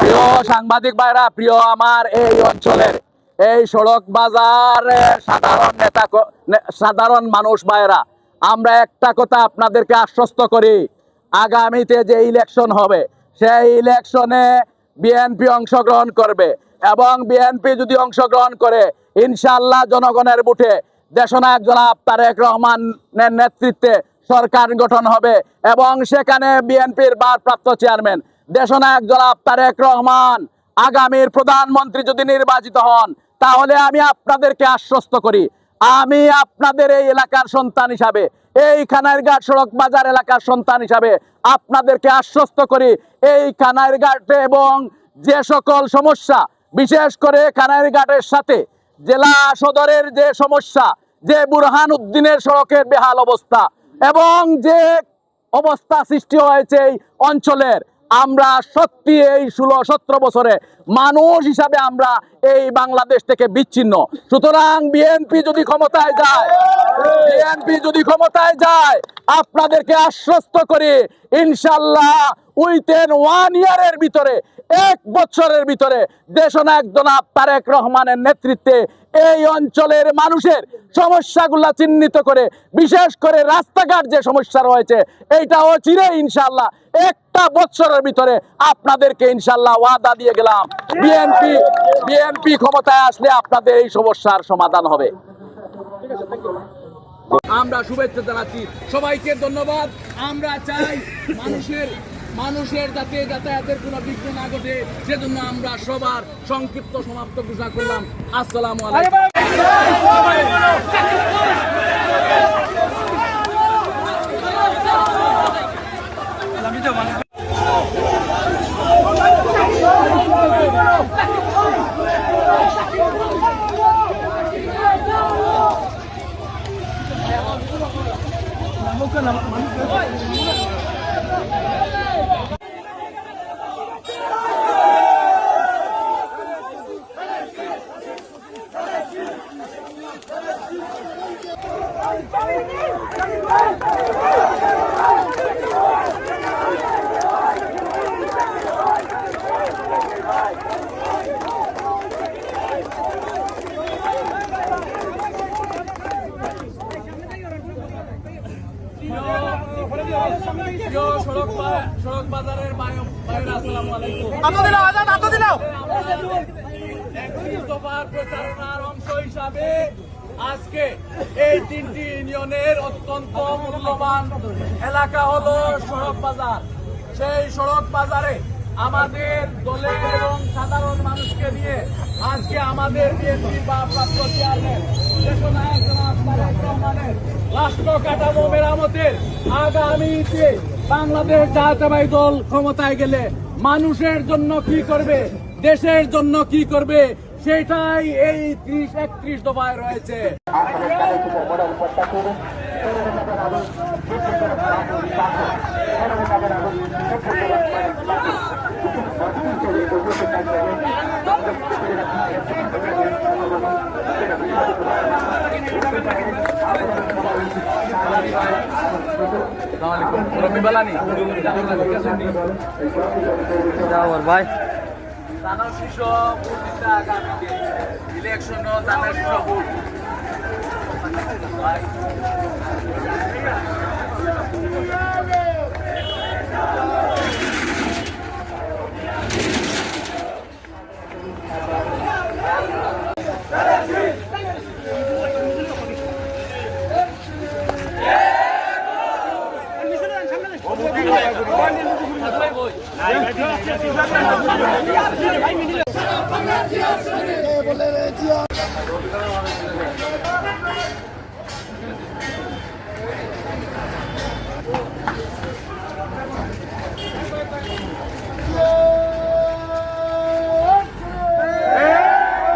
প্রিয় সাংবাদিক ভাইরা, প্রিয় আমার এই অঞ্চলের, এই সড়ক বাজার সাধারণ নেতা সাধারণ মানুষ ভাইরা, আমরা একটা কথা আপনাদেরকে আশ্বস্ত করি। আগামীতে যে ইলেকশন হবে, সেই ইলেকশনে বিএনপি অংশগ্রহণ করবে এবং বিএনপি যদি অংশগ্রহণ করে ইনশাল্লাহ জনগণের বুটে দেশনায়ক জনাব তারেক রহমানের নেতৃত্বে সরকার গঠন হবে এবং সেখানে বিএনপির ভারপ্রাপ্ত চেয়ারম্যান দেশনায়ক জনাব তারেক রহমান, আগামীর প্রধানমন্ত্রী যদি নির্বাচিত হন, তাহলে আমি আপনাদেরকে আশ্বস্ত করি, আমি আপনাদের এই এলাকার সন্তান হিসাবে, এই খানারঘাট সড়ক বাজার এলাকার সন্তান হিসাবে আপনাদেরকে আশ্বস্ত করি, এই খানারঘাটে এবং যে সকল সমস্যা, বিশেষ করে খানারঘাটের সাথে জেলা সদরের যে সমস্যা, যে বুরহান উদ্দিনের সড়কের বেহাল অবস্থা এবং যে অবস্থা সৃষ্টি হয়েছে এই অঞ্চলের আমরা সত্যি এই ষোলো সতেরো বছরে মানুষ হিসাবে আমরা এই বাংলাদেশ থেকে বিচ্ছিন্ন। সুতরাং বিএনপি যদি ক্ষমতায় যায়, বিএনপি যদি ক্ষমতায় যায়, আপনাদেরকে আশ্বস্ত করি, ইনশাল্লাহ উইথেন ওয়ান ইয়ারের ভিতরে, এক বছরের ভিতরে দেশনায়ক জনাব তারেক রহমানের নেতৃত্বে এই অঞ্চলের মানুষের সমস্যাগুলা চিহ্নিত করে, বিশেষ করে রাস্তাঘাট যে সমস্যা রয়েছে, এইটা অচিরে ইনশাল্লাহ একটা বছরের ভিতরে আপনাদেরকে ইনশাল্লাহ ওয়াদা দিয়ে গেলাম। বিএনপি বিএনপি ক্ষমতায় আসলে আপনাদের এই সমস্যার সমাধান হবে। আমরা শুভেচ্ছা জানাচ্ছি সবাইকে ধন্যবাদ। আমরা চাই মানুষের মানুষের যাতে যাতায়াতের কোনো বিঘ্ন না ঘটে, সেজন্য আমরা সবার সংক্ষিপ্ত সমাপ্ত ঘোষণা করলাম। আসসালামু আলাইকুম। প্রিয় সড়ক বাজারের বাইরে আসসালামু আলাইকুম। একত্রিশ দফার প্রচারণার অংশ হিসাবে আজকে এই তিনটি ইউনিয়নের অত্যন্ত মূল্যবান এলাকা হলো সড়ক বাজার। সেই সড়ক বাজারে আমাদের দলের এবং সাধারণ মানুষকে নিয়ে আজকে আমাদের বিএনপি বা প্রাপ্ত চেয়ারম্যান রাষ্ট্র কাঠামো মেরামতের আগামীতে বাংলাদেশ জাহাজাবাই দল ক্ষমতায় গেলে মানুষের জন্য কি করবে, দেশের জন্য কি করবে, সেটাই এই ত্রিশ, একত্রিশ দফায় রয়েছে। ভাই। ইলেকশন ধানের শীর্ষ ভোট। বলে জিয়া